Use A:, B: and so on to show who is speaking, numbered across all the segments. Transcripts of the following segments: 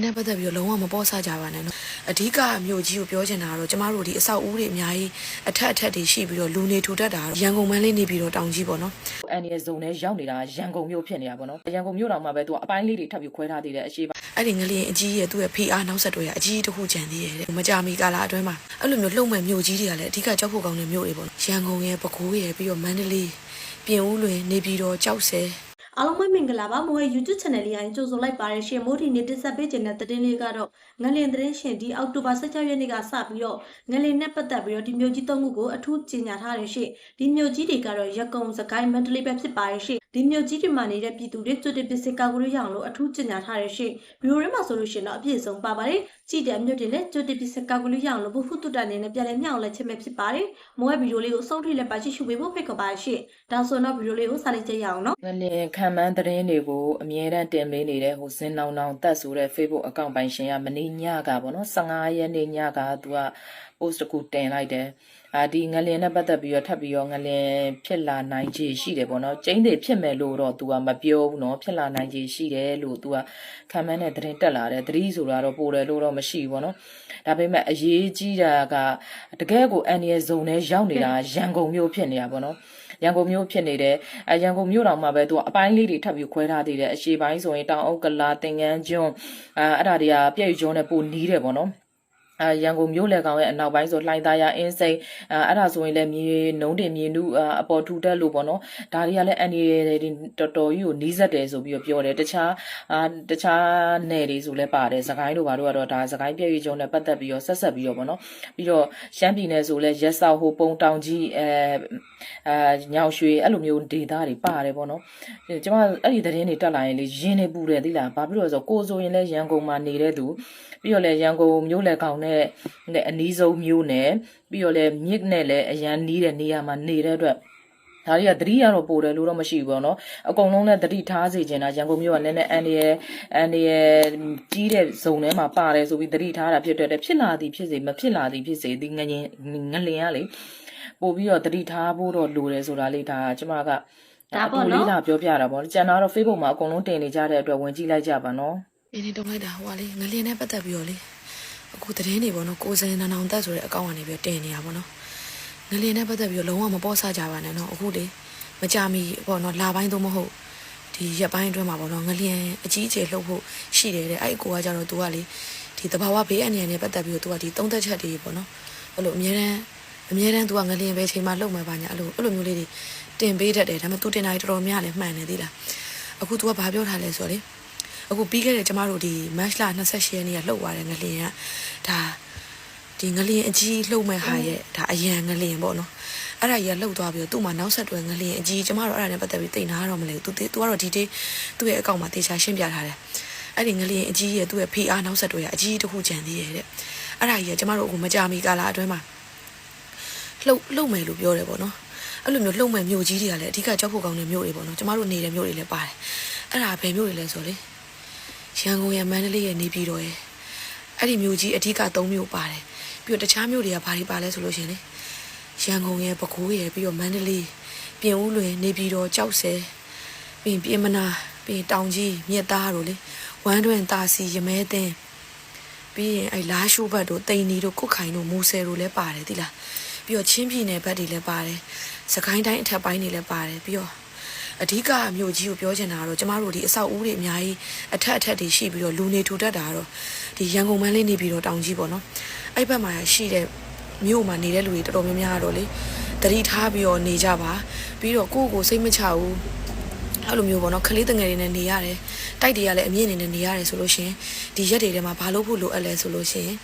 A: င်နဲ့ပတ်သက်ပြီးတော့လုံးဝမပေါ်ဆကြပါနဲ့နော်အဓိကမြို့ကြီးကိုပြောချင်တာကတော့ကျမတို့ဒီအဆောက်အဦတွေအများကြီးအထက်အထက်တွေရှိပြီးတော့လူနေထူထပ်တာကတော့ရန်ကုန်မန်းလေးနေပြီးတော့တောင်ကြီးပေါ့နော်
B: အန်ဒီရဲ့ဇုံထဲရောက်နေတာရန်ကုန်မြို့ဖြစ်နေတာပေါ့နော်ရန်ကုန်မြို့တော်မှာပဲသူကအပိုင်းလေးတွေထပ်ပြီးခွဲထားသေးတယ်အရှိပါ
A: အဲ့ဒီငလျင်အကြီးရဲ့သူ့ရဲ့ PR နောက်ဆက်တွဲကအကြီးတစ်ခုကြံသေးရဲ့တဲ့မကြမီကာလအတွင်းမှာအဲ့လိုမျိုးလှုပ်မဲ့မြို့ကြီးတွေကလည်းအဓိကကြောက်ဖို့ကောင်းတဲ့မြို့တွေပေါ့နော်ရန်ကုန်ရဲ့ပဲခူးရဲ့ပြီးတော့မန္တလေးပြင်ဦးလွင်နေပြည်တော်ကြောက်စဲ
C: အားလုံးပဲမင်္ဂလာပါမိုးရဲ့ YouTube channel လေးအရင်ကြိုဆိုလိုက်ပါရရှင်မိုးဒီနေ့တက်ဆက်ပေးခြင်းတဲ့သတင်းလေးကတော့ငလင်သတင်းရှင်ဒီအောက်တိုဘာ16ရက်နေ့ကစပြီးတော့ငလင်နဲ့ပတ်သက်ပြီးတော့ဒီမျိုးကြီးသုံးခုကိုအထူးကြီးညာထားရရှင်ဒီမျိုးကြီးတွေကတော့ရကုံစကိုင်းမန္တလေးပဲဖြစ်ပါရရှင်ဒီမျိုးကြီးတွေမှာနေတဲ့ပြည်သူတွေကျွတ်တပစ္စည်းကာကွယ်ရအောင်လို့အထူးကြီးညာထားရရှင်ဗီဒီယိုထဲမှာဆိုလို့ရှင်တော့အပြည့်စုံပါပါတယ်ကြည့်တဲ့အမျိုးတွေနဲ့ကျွတ်တပစ္စည်းကာကွယ်ရအောင်လို့ဘုဟုတုတ္တအနေနဲ့ပြန်လည်မျှော်လဲခြင်းပဲဖြစ်ပါတယ်မိုးရဲ့ဗီဒီယိုလေးကိုအဆုံးထိလည်းပါကြည့်ရှုပေးဖို့ဖိတ်ခေါ်ပါရှင်ဒါဆိုတော့ဗီဒီယိုလေးကိုစလိုက်ကြရအောင်နော်
B: ငလင်ခံမှန်းသတင်းတွေကိုအမြဲတမ်းတင်ပေးနေတဲ့ဟိုစင်နောင်နောင်တက်ဆိုတဲ့ Facebook အကောင့်ပိုင်ရှင်ကမနေ့ညကပေါ့နော်15ရက်နေ့ညကသူက post တစ်ခုတင်လိုက်တယ် အာဒီငလင်နဲ့ပတ်သက်ပြီးတော့ထပ်ပြီးတော့ငလင်ဖြစ်လာနိုင်ခြေရှိတယ်ပေါ့နော်ကျင်းတွေဖြစ်မယ်လို့တော့ तू ကမပြောဘူးနော်ဖြစ်လာနိုင်ခြေရှိတယ်လို့ तू ကခံမှန်းတဲ့သတင်းတက်လာတယ်သတိဆိုတာတော့ပိုတယ်လို့တော့မရှိဘူးပေါ့နော်ဒါပေမဲ့အရေးကြီးတာကတကယ်ကိုအန်ရဲဇုံထဲရောက်နေတာရန်ကုန်မြို့ဖြစ်နေတာပေါ့နော်ရန်ကုန်မြို့ဖြစ်နေတယ်အရန်ကုန်မြို့တော်မှာပဲသူကအပိုင်းလေးတွေထပ်ပြီးခွဲထားသေးတယ်အရှေ့ပိုင်းဆိုရင်တောင်အုပ်ကလာတင်ငန်းကျွန်းအဲအဲ့ဒါတွေကပြည့်ကျွန်းနဲ့ပိုနီးတယ်ပေါ့နော် အဲရန်ကုန်မြို့လေကောင်ရဲ့အနောက်ပိုင်းဆိုလှိုင်သာယာအင်းစိန်အဲအဲ့ဒါဆိုရင်လည်းမြေနုံးတင်မြေနုအပေါ်ထူတက်လို့ပေါ့နော်ဒါတွေကလည်းအန်ဒီတွေတော်တော်ကြီးကိုနီးစက်တယ်ဆိုပြီးတော့ပြောတယ်တခြားအာတခြားနယ်တွေဆိုလည်းပါတယ်စကိုင်းတို့ဘာတို့ကတော့ဒါစကိုင်းပြည့်ရွကျွန်းနဲ့ပတ်သက်ပြီးတော့ဆက်ဆက်ပြီးတော့ပေါ့နော်ပြီးတော့ရှမ်းပြည်နယ်ဆိုလည်းရက်ဆောက်ဟိုပုံတောင်ကြီးအဲအဲညောင်ရွှေအဲ့လိုမျိုးဒေသတွေပါတယ်ပေါ့နော်ကျွန်မအဲ့ဒီသတင်းတွေတက်လာရင်လေရင်းနေပူတယ်သိလားဘာဖြစ်လို့လဲဆိုတော့ကိုယ်ဆိုရင်လည်းရန်ကုန်မှာနေတဲ့သူပြီးတော့လည်းရန်ကုန်မြို့လေကောင်နဲ့နဲ့အနီးဆုံးမြို့နယ်ပြီးတော့လည်းမြစ်နဲ့လည်းအရန်နီးတဲ့နေရာမှာနေတဲ့အတွက်ဒါတွေကသတိရတော့ပိုတယ်လို့တော့မရှိဘူးပေါ့နော်အကုန်လုံးလည်းသတိထားစေချင်တာရန်ကုန်မြို့ကနည်းနည်းအန်ဒီရဲ့အန်ဒီရဲ့ကြီးတဲ့ဇုံထဲမှာပါတယ်ဆိုပြီးသတိထားတာဖြစ်တဲ့အတွက်ဖြစ်လာသည်ဖြစ်စေမဖြစ်လာသည်ဖြစ်စေဒီငငင်ငလင်ကလေပို့ပြီးတော့သတိထားဖို့တော့လိုတယ်ဆိုတာလေးဒါကျမက
C: ဒါပေါ့နော်
B: အတူလေးလာပြောပြတာပေါ့ကျန်တာတော့ Facebook မှာအကုန်လုံးတင်နေကြတဲ့အတွက်ဝင်ကြည့်လိုက်ကြပါနော်
A: အင်းနေတုံးလိုက်တာဟိုကလေငလျင်နဲ့ပတ်သက်ပြီးတော့လေ အခုသတင်းတွေပေါ့နော်ကိုစင်နန်းအောင်တက်ဆိုတဲ့အကောင့်ကနေပြီးတော့တင်နေတာပေါ့နော်ငလျင်နဲ့ပတ်သက်ပြီးတော့လုံးဝမပေါ်ဆကြပါနဲ့နော်အခုလေမကြမီပေါ့နော်လာပိုင်းသို့မဟုတ်ဒီရက်ပိုင်းအတွင်းမှာပေါ့နော်ငလျင်အကြီးအကျယ်လှုပ်ဖို့ရှိတယ်တဲ့အဲ့အကိုကကြတော့ तू ကလေဒီတဘာဝဘေးအန္တရာယ်နဲ့ပတ်သက်ပြီးတော့ तू ကဒီသုံးသက်ချက်တွေပေါ့နော်အဲ့လိုအများတန်းအများတန်း तू ကငလျင်ပဲချိန်မှလှုပ်မှာပါညာအဲ့လိုအဲ့လိုမျိုးလေးတွေတင်ပေးတတ်တယ်ဒါပေမဲ့ तू တင်တာတွေတော်တော်များလည်းမှန်တယ်သိလားအခု तू ကဘာပြောထားလဲဆိုတော့လေ အခုပြီးခဲ့တဲ့ကျမတို့ဒီ match လ28ရက်နေ့ကလှုပ်သွားတဲ့ငလျင်ကဒါဒီငလျင်အကြီးလှုပ်မဲ့ဟာရဲ့ဒါအရန်ငလျင်ပေါ့နော်အဲ့ဒါကြီးကလှုပ်သွားပြီးတော့သူ့မှာနောက်ဆက်တွဲငလျင်အကြီးကျမတို့အဲ့ဒါနဲ့ပတ်သက်ပြီးသိနာတော့မလဲသူသူကတော့ဒီတေးသူ့ရဲ့အကောင့်မှာတေချာရှင်းပြထားတယ်အဲ့ဒီငလျင်အကြီးရဲ့သူ့ရဲ့ PR နောက်ဆက်တွဲကအကြီးတစ်ခုကြံသေးရဲ့တဲ့အဲ့ဒါကြီးကကျမတို့အခုမကြမီကာလအတွင်းမှာလှုပ်လှုပ်မယ်လို့ပြောတယ်ပေါ့နော်အဲ့လိုမျိုးလှုပ်မဲ့မြို့ကြီးတွေကလည်းအဓိကကြောက်ဖို့ကောင်းတဲ့မြို့တွေပေါ့နော်ကျမတို့နေတဲ့မြို့တွေလည်းပါတယ်အဲ့ဒါဘယ်မြို့တွေလဲဆိုလေ ရန်ကုန်ရဲ့မန္တလေးရဲ့နေပြည်တော်ရဲ့အဲ့ဒီမြို့ကြီးအဓိက၃မြို့ပါတယ်ပြီးတော့တခြားမြို့တွေကဘာတွေပါလဲဆိုလို့ရှရင်လေရန်ကုန်ရဲ့ပဲခူးရဲ့ပြီးတော့မန္တလေးပြင်ဦးလွင်နေပြည်တော်ကြောက်စဲပြီးရင်ပြင်မနာပြီးရင်တောင်ကြီးမြစ်သားတို့လေဝမ်းတွင်တာစီရမဲသင်းပြီးရင်အဲ့လားရှိုးဘတ်တို့တိန်နီတို့ကုတ်ခိုင်တို့မူဆယ်တို့လည်းပါတယ်သိလားပြီးတော့ချင်းပြည်နယ်ဘက်တွေလည်းပါတယ်စကိုင်းတိုင်းအထက်ပိုင်းတွေလည်းပါတယ်ပြီးတော့ အဓိကမြို့ကြီးကိုပြောချင်တာကတော့ကျမတို့ဒီအဆောက်အဦတွေအများကြီးအထက်အထက်တွေရှိပြီးတော့လူနေထူထပ်တာကတော့ဒီရန်ကုန်မန်းလေးနေပြီးတော့တောင်ကြီးပေါ့နော်အဲ့ဘက်မှာရှိတဲ့မြို့မှာနေတဲ့လူတွေတော်တော်များများကတော့လေတတိထားပြီးတော့နေကြပါပြီးတော့ကိုယ့်ကိုယ်စိတ်မချဘူးအဲ့လိုမျိုးပေါ့နော်ကလေးတငယ်တွေနဲ့နေရတယ်တိုက်တွေကလည်းအမြင့်နေနဲ့နေရတယ်ဆိုလို့ရှရင်ဒီရက်တွေထဲမှာဘာလို့ဖို့လိုအပ်လဲဆိုလို့ရှရင်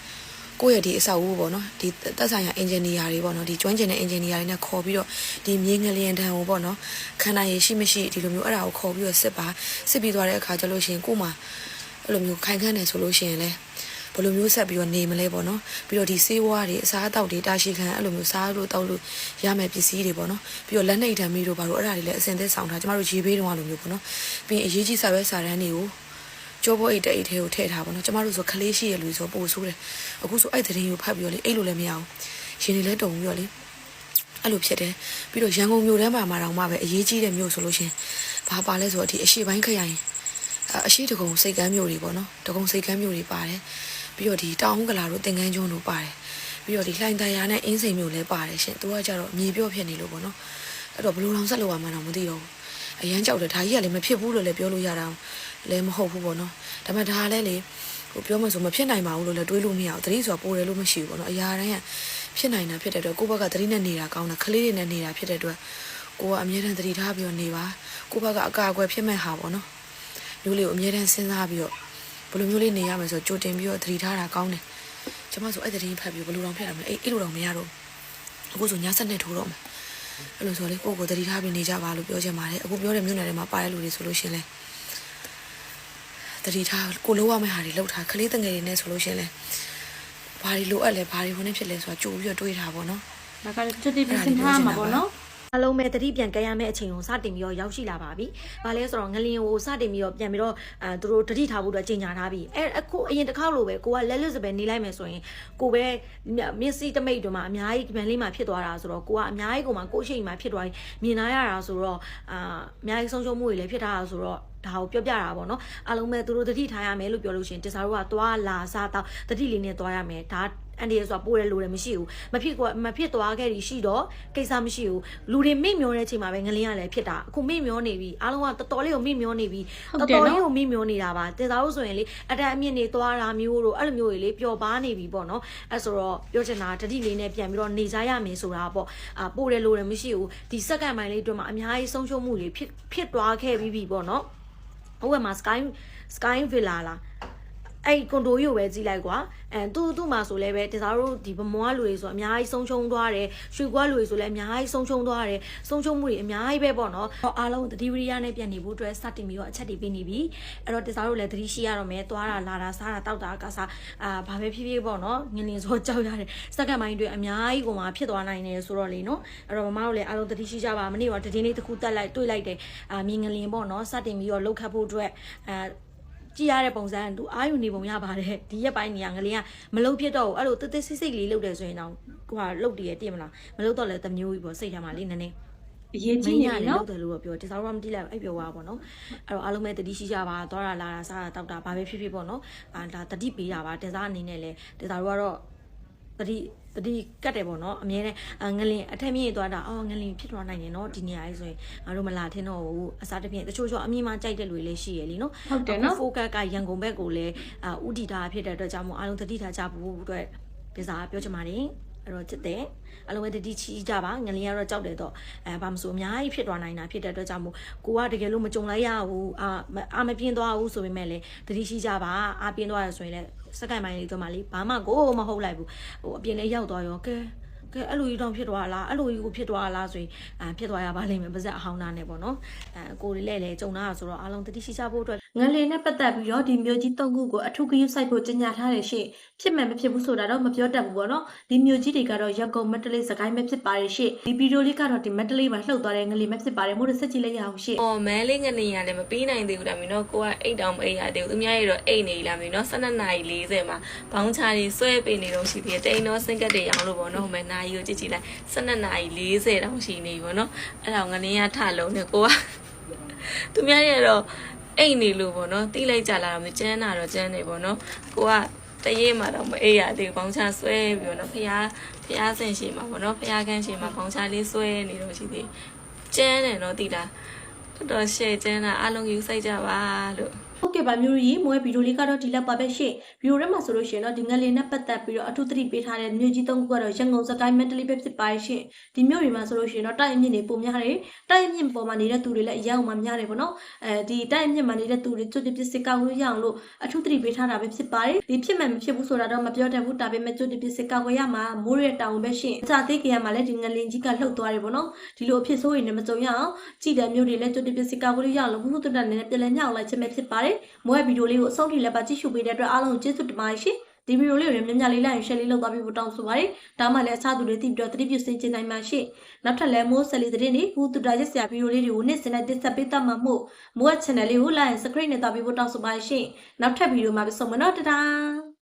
A: ကိုယ့်ရဲ့ဒီအဆောက်အဦပေါ့နော်ဒီသက်ဆိုင်ရာအင်ဂျင်နီယာတွေပေါ့နော်ဒီကျွမ်းကျင်တဲ့အင်ဂျင်နီယာတွေနဲ့ခေါ်ပြီးတော့ဒီမြေငလျင်တန်းကိုပေါ့နော်ခန္ဓာရည်ရှိမရှိဒီလိုမျိုးအဲ့ဒါကိုခေါ်ပြီးတော့စစ်ပါစစ်ပြီးသွားတဲ့အခါကျလို့ရှရင်ကို့မှာအဲ့လိုမျိုးခိုင်ခန့်နေဆိုလို့ရှရင်လဲဘယ်လိုမျိုးဆက်ပြီးတော့နေမလဲပေါ့နော်ပြီးတော့ဒီဆေးဝါးတွေအစားအသောက်တွေတာရှိခံအဲ့လိုမျိုးစားလို့တောက်လို့ရမယ်ပစ္စည်းတွေပေါ့နော်ပြီးတော့လက်နှိပ်ဓာတ်မီတို့ဘာလို့အဲ့ဒါတွေလည်းအစင်သက်ဆောင်ထားကျမတို့ရေဘေးတုန်းကလိုမျိုးပေါ့နော်ပြီးရင်အရေးကြီးစာရွက်စာတမ်းတွေကို ကြောပေါ်အိတ်တဲ့အိတ်ထဲကိုထည့်ထားပါတော့ကျမတို့ဆိုခလေးရှိရလူဆိုပို့ဆိုးတယ်အခုဆိုအဲ့တဲ့ရင်ကိုဖတ်ပြီးတော့လေအိတ်လို့လည်းမရအောင်ရှင်နေလဲတုံပြီးတော့လေအဲ့လိုဖြစ်တယ်ပြီးတော့ရန်ကုန်မြို့ထဲမှာမှာတော့မှပဲအရေးကြီးတဲ့မြို့ဆိုလို့ရှင်ဘာပါလဲဆိုတော့ဒီအရှိပိုင်းခရိုင်အအရှိတကုံစိတ်ကမ်းမျိုးတွေပေါ့နော်တကုံစိတ်ကမ်းမျိုးတွေပါတယ်ပြီးတော့ဒီတောင်ကလာတို့တင်ကန်းကျွန်းတို့ပါတယ်ပြီးတော့ဒီလှိုင်တရားနဲ့အင်းစိန်မျိုးလည်းပါတယ်ရှင်သူကကြတော့မြေပြော့ဖြစ်နေလို့ပေါ့နော်အဲ့တော့ဘယ်လိုအောင်ဆက်လို့ရမှန်းတော့မသိတော့ဘူး အရန်ကြောက်တယ်ဒါကြီးကလည်းမဖြစ်ဘူးလို့လည်းပြောလို့ရတာလည်းမဟုတ်ဘူးပေါ့နော်ဒါပေမဲ့ဒါကလည်းလေဟိုပြောမှဆိုမဖြစ်နိုင်ပါဘူးလို့လည်းတွေးလို့မရဘူးတတိဆိုတာပိုတယ်လို့မရှိဘူးပေါ့နော်အရာတိုင်းကဖြစ်နိုင်တာဖြစ်တဲ့အတွက်ကိုယ့်ဘက်ကတတိနဲ့နေတာကောင်းတာကလေးတွေနဲ့နေတာဖြစ်တဲ့အတွက်ကိုကအမြဲတမ်းတတိထားပြီးတော့နေပါကိုယ့်ဘက်ကအကာအကွယ်ဖြစ်မဲ့ဟာပေါ့နော်မျိုးလေးကိုအမြဲတမ်းစဉ်းစားပြီးတော့ဘယ်လိုမျိုးလေးနေရမယ်ဆိုတော့ကြိုတင်ပြီးတော့သတိထားတာကောင်းတယ်ကျွန်မဆိုအဲ့သတင်းဖတ်ပြီးဘယ်လိုတောင်ဖြစ်ရမလဲအဲ့အဲ့လိုတောင်မရတော့ဘူးအခုဆိုညစက်နဲ့ထိုးတော့မယ် အဲ့လိုဆိုလေကိုယ့်ကိုယ်သတိထားပြီးနေကြပါလို့ပြောချင်ပါတယ်အခုပြောတဲ့မြို့နယ်တွေမှာပါတဲ့လူတွေဆိုလို့ရှရင်လေသတိထားကိုလိုရမယ့်ဟာတွေလောက်ထားကလေးတငယ်တွေနဲ့ဆိုလို့ရှရင်လေဘာတွေလိုအပ်လဲဘာတွေဟိုနေဖြစ်လဲဆိုတာကြိုပြီးတော့တွေးထားပါတော့
C: ဒါကလည်းကျွတ်တိပြင်ဆင်ထားမှာပေါ့နော် အလုံးမဲ့တတိပြန်ကြရမယ့်အချိန်ကိုစတင်ပြီးတော့ရောက်ရှိလာပါပြီ။ဘာလဲဆိုတော့ငလင်ကိုစတင်ပြီးတော့ပြန်ပြီးတော့အဲသူတို့တတိထားဖို့အတွက်ကြီးညာထားပြီ။အဲအခုအရင်တစ်ခေါက်လိုပဲကိုကလက်လွတ်စပယ်နေလိုက်မယ်ဆိုရင်ကိုပဲမျက်စိတမိတ်တွေမှာအများကြီးဗန်လေးမှာဖြစ်သွားတာဆိုတော့ကိုကအများကြီးကိုမှကိုရှိမှဖြစ်သွားပြီးမြင်လာရတာဆိုတော့အာအများကြီးဆုံးရှုံးမှုတွေလည်းဖြစ်ထားတာဆိုတော့ဒါကိုပြောပြတာပေါ့နော်အားလုံးပဲသူတို့တတိထားရမယ်လို့ပြောလို့ရှိရင်တစားတို့ကသွားလာစားတော့တတိလေးနဲ့သွားရမယ်ဒါ အန်ဒီရဆိုတာပိုးတယ်လို့လည်းမရှိဘူးမဖြစ်ကွာမဖြစ်သွားခဲ့ပြီးရှိတော့ကိစ္စမရှိဘူးလူတွေမိမျောတဲ့အချိန်မှာပဲငလင်းရလည်းဖြစ်တာအခုမိမျောနေပြီအားလုံးကတော်တော်လေးကိုမိမျောနေပြီတော်တော်လေးကိုမိမျောနေတာပါတင်စားလို့ဆိုရင်လေအတန်အမြင့်နေသွားတာမျိုးတို့အဲ့လိုမျိုးတွေလေပျော်ပါနေပြီပေါ့နော်အဲ့ဆိုတော့ပြောချင်တာတတိလေးနဲ့ပြန်ပြီးတော့နေကြရမယ်ဆိုတာပေါ့အာပိုးတယ်လို့လည်းမရှိဘူးဒီစက္ကန့်ပိုင်းလေးအတွင်းမှာအများကြီးဆုံးရှုံးမှုတွေဖြစ်ဖြစ်သွားခဲ့ပြီးပြီပေါ့နော်ဟိုဘက်မှာ sky sky villa လား အဲ့ကွန်ဒိုကြီးကိုပဲကြည့်လိုက်ကွာအဲသူ့သူ့မှာဆိုလဲပဲတစားတို့ဒီဗမောကလူတွေဆိုအများကြီးဆုံးရှုံးသွားတယ်ရွှေကွာလူတွေဆိုလည်းအများကြီးဆုံးရှုံးသွားတယ်ဆုံးရှုံးမှုတွေအများကြီးပဲပေါ့နော်အားလုံးတတိဝရိယနဲ့ပြန်နေဖို့အတွက်စတင်ပြီးတော့အချက်တွေပေးနေပြီအဲ့တော့တစားတို့လည်းတတိရှိရတော့မယ်သွားတာလာတာစားတာတောက်တာကစားအာဘာပဲဖြစ်ဖြစ်ပေါ့နော်ငလင်ဆိုကြောက်ရတယ်စက္ကန့်ပိုင်းတွေအများကြီးကိုမှဖြစ်သွားနိုင်တယ်ဆိုတော့လေနော်အဲ့တော့မမတို့လည်းအားလုံးတတိရှိကြပါမနေ့ကတည်င်းလေးတစ်ခုတက်လိုက်တွေ့လိုက်တယ်အာမြင်ငလင်ပေါ့နော်စတင်ပြီးတော့လှုပ်ခတ်ဖို့အတွက်အာ ကြည့်ရတဲ့ပုံစံကသူအာယူနေပုံရပါတယ်ဒီရက်ပိုင်းနေရငလင်းကမလုတ်ဖြစ်တော့ဘူးအဲ့လိုတစ်တစ်ဆိတ်ဆိတ်လေးလုတ်တယ်ဆိုရင်တော့ကိုကလုတ်တည်ရတည်မလားမလုတ်တော့လည်းတမျိုးကြီးပေါ့စိတ်ထဲမှာလေးနည်းနည်း
D: အရေးကြီးနေပြီ
C: လု
D: နော်
C: တ်တယ်လို့တော့ပြောဒီစားတော့မတိလိုက်ဘူးအဲ့ပြောသွားပါပေါ့နော်အဲ့တော့အားလုံးပဲတတိရှိကြပါသွားတာလာတာစားတာတောက်တာဘာပဲဖြစ်ဖြစ်ပေါ့နော်အာဒါတတိပေးတာပါတင်စားအနေနဲ့လည်းတင်စားတို့ကတော့တတိ တတိကတ်တယ်ပေါ့နော်အမြဲတမ်းအာငလင်အထက်မြင့်သွားတာအော်ငလင်ဖြစ်သွားနိုင်တယ်နော်ဒီနေရာကြီးဆိုရင်ငါတို့မလာထင်းတော့ဘူးအစားတစ်ပြည့်တချို့ချို့အမြင်မှကြိုက်တဲ့လူတွေလည်းရှိရလीနော်
D: ဟုတ်တယ်နော်
C: ဖိုကတ်ကရန်ကုန်ဘက်ကိုလည်းအာဥတီတာဖြစ်တဲ့အတွက်ကြောင့်မို့အားလုံးတတိထားကြဖို့အတွက်ပြစားပြောချင်ပါတယ် အဲ့တော့ချစ်တယ်အလုံးပဲတတိချီကြပါငလင်းကတော့ကြောက်တယ်တော့အဲဘာမဆိုအများကြီးဖြစ်သွားနိုင်တာဖြစ်တဲ့အတွက်ကြောင့်မို့ကိုကတကယ်လို့မကြုံလိုက်ရဘူးအာမအာမပြင်းသွားဘူးဆိုပေမဲ့လည်းတတိရှိကြပါအာပြင်းသွားရဆိုရင်လည်းစက္ကန့်ပိုင်းလေးတော့မှလေဘာမှကိုမဟုတ်လိုက်ဘူးဟိုအပြင်လေးရောက်သွားရောကဲကဲအဲ့လိုကြီးတောင်ဖြစ်သွားလားအဲ့လိုကြီးကိုဖြစ်သွားလားဆိုရင်အာဖြစ်သွားရပါလိမ့်မယ်ပါဇက်အဟောင်းသားနဲ့ပေါ့နော်အဲကိုလေးလည်းလည်းကြုံတာဆိုတော့အားလုံးတတိရှိကြဖို့အတွက် ငလင်နဲ့ပတ်သက်ပြီးတော့ဒီမျိုးကြီး၃ခုကိုအထူးဂရုစိုက်ဖို့ကြေညာထားတယ်ရှင့်ဖြစ်မှန်မဖြစ်ဘူးဆိုတာတော့မပြောတတ်ဘူးပေါ့နော်ဒီမျိုးကြီးတွေကတော့ရက်ကုံမက်တလေးစကိုင်းပဲဖြစ်ပါတယ်ရှင့်ဒီဗီဒီယိုလေးကတော့ဒီမက်တလေးမှာလှုပ်သွားတဲ့ငလင်ပဲဖြစ်ပါတယ်မို့လို့ဆက်ကြည့်လိုက်ရအောင်ရှင့်။
E: အော်မန်းလေးငနေရလည်းမပြီးနိုင်သေးဘူးဒါမျိုးနော်ကိုကအိတ်တောင်မအိတ်ရသေးဘူး။သူများရတော့အိတ်နေလာမျိုးနော်12နာရီ40မှာဘောင်းချာတွေဆွဲပေးနေတော့ရှိသေးတယ်။တိန်တော့စင်ကတ်တွေရောင်းလို့ပေါ့နော်။ဟိုမဲ့နာရီကိုကြည့်ကြည့်လိုက်12နာရီ40တောင်ရှိနေပြီပေါ့နော်။အဲ့ဒါငနေရထလုံးနဲ့ကိုကသူများရတော့ အိတ်နေလို့ပေါ့နော်။တီးလိုက်ကြလာတော့မကျန်းတာတော့ကျန်းနေပေါ့နော်။ကိုကတရေမှာတော့မအိတ်ရသေးဘူးဘောင်းချဆွဲပြီးတော့နော်ဖះဖះဆင်ရှိမှာပေါ့နော်ဖះခန်းရှိမှာဘောင်းချလေးဆွဲနေတော့ရှိသေးကျန်းတယ်နော်တီးတာတော်တော်ရှယ်ကျန်းတာအားလုံးယူဆိုင်ကြပါလို့
C: ဟုတ်ကဲ့ပါမျိုးကြီးမွေးဗီဒီယိုလေးကတော့ဒီလောက်ပါပဲရှင့်ဗီဒီယိုထဲမှာဆိုလို့ရှိရင်တော့ဒီငလင်နဲ့ပတ်သက်ပြီးတော့အထူးသတိပေးထားတဲ့မြို့ကြီးသုံးခုကတော့ရန်ကုန်စကိုင်းမက်တလီပဲဖြစ်ပါရှင့်ဒီမြို့တွေမှာဆိုလို့ရှိရင်တော့တိုက်အမြင့်တွေပုံများတယ်တိုက်အမြင့်ပေါ်မှာနေတဲ့သူတွေလည်းအရောက်မှများတယ်ပေါ့နော်အဲဒီတိုက်အမြင့်မှာနေတဲ့သူတွေကျွတ်တပစ္စည်းကောက်လို့ရအောင်လို့အထူးသတိပေးထားတာပဲဖြစ်ပါတယ်ဒီဖြစ်မှန်မဖြစ်ဘူးဆိုတာတော့မပြောတတ်ဘူးဒါပေမဲ့ကျွတ်တပစ္စည်းကောက်ဝယ်ရမှာမိုးရဲတောင်ပဲရှင့်အကြသေးကြရမှာလည်းဒီငလင်ကြီးကလှုပ်သွားတယ်ပေါ့နော်ဒီလိုအဖြစ်ဆိုးရင်လည်းမကြုံရအောင်ကြည်တဲ့မြို့တွေလည်းကျွတ်တပစ္စည်းကောက်လို့ရအောင်လို့မှုမှုတတနဲ့ပြည်လဲညောက်လိုက်ခြင်းပဲဖြစ်ပါတယ်မွေးဗီဒီယိုလေးကိုအဆုံးထိလည်းပါကြည့်ရှုပေးတဲ့အတွက်အားလုံးကိုကျေးဇူးတင်ပါတယ်ရှင်ဒီဗီဒီယိုလေးကိုလည်းများများလေးလိုက်ရင် share လေးလုပ်သွားပြီးဖို့တောင်းဆိုပါတယ်ဒါမှလည်းအခြားသူတွေသိပြီးတော့သတိပြုစင်ကျင်နိုင်မှာရှင့်နောက်ထပ်လည်းမိုးဆယ်လီသတင်းတွေဘူးတူတာရက်စရာဗီဒီယိုလေးတွေကိုနေ့စဉ်နဲ့တင်ဆက်ပေးတတ်မှာမို့မိုး channel လေးကို like and subscribe နဲ့တောက်ပြီးဖို့တောင်းဆိုပါတယ်ရှင်နောက်ထပ်ဗီဒီယိုမှာပြန်ဆုံမယ်နော်တဒါ